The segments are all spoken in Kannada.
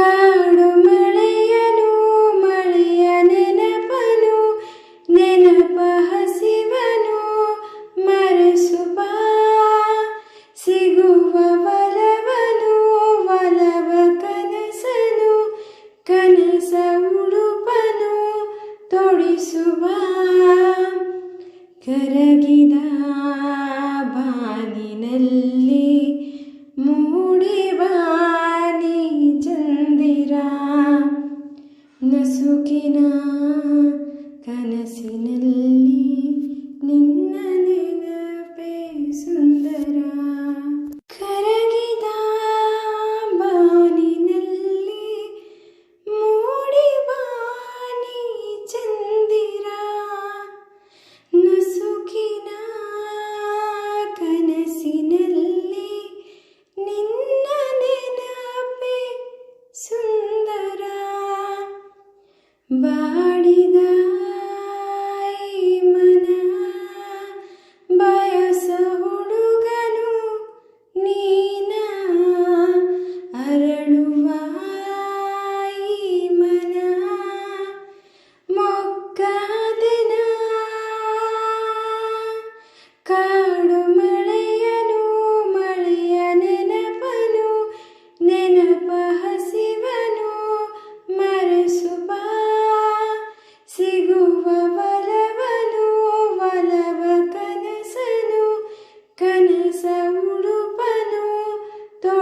ಕಾಡು ಮಳೆಯನು ಮಳೆಯ ನೆನಪನು ನೆನಪ ಹಸಿವನು. ಮರೆಸುಬ ಸಿಗುವ ವಲವ ಕನಸನು ಕನಸ ಉಡುಪನು. ತೊಡಿಸುವ ಕರಗಿದ ನಸುಕಿನ ಕನಸಿನಲ್ಲಿ ನಿನ್ನ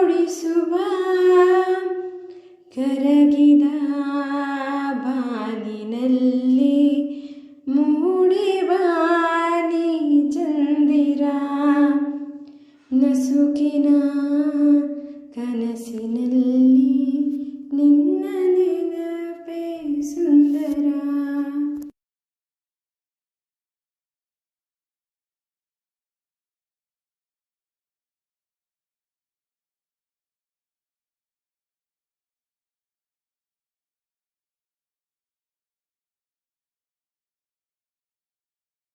ಮೂಡಿಸುವ ಕರಗಿದ ಬಾಗಿನಲ್ಲಿ ಮೂಡಿವಾನಿ ಚಂದಿರ ನಸುಕಿನ ಕನಸಿನಲ್ಲಿ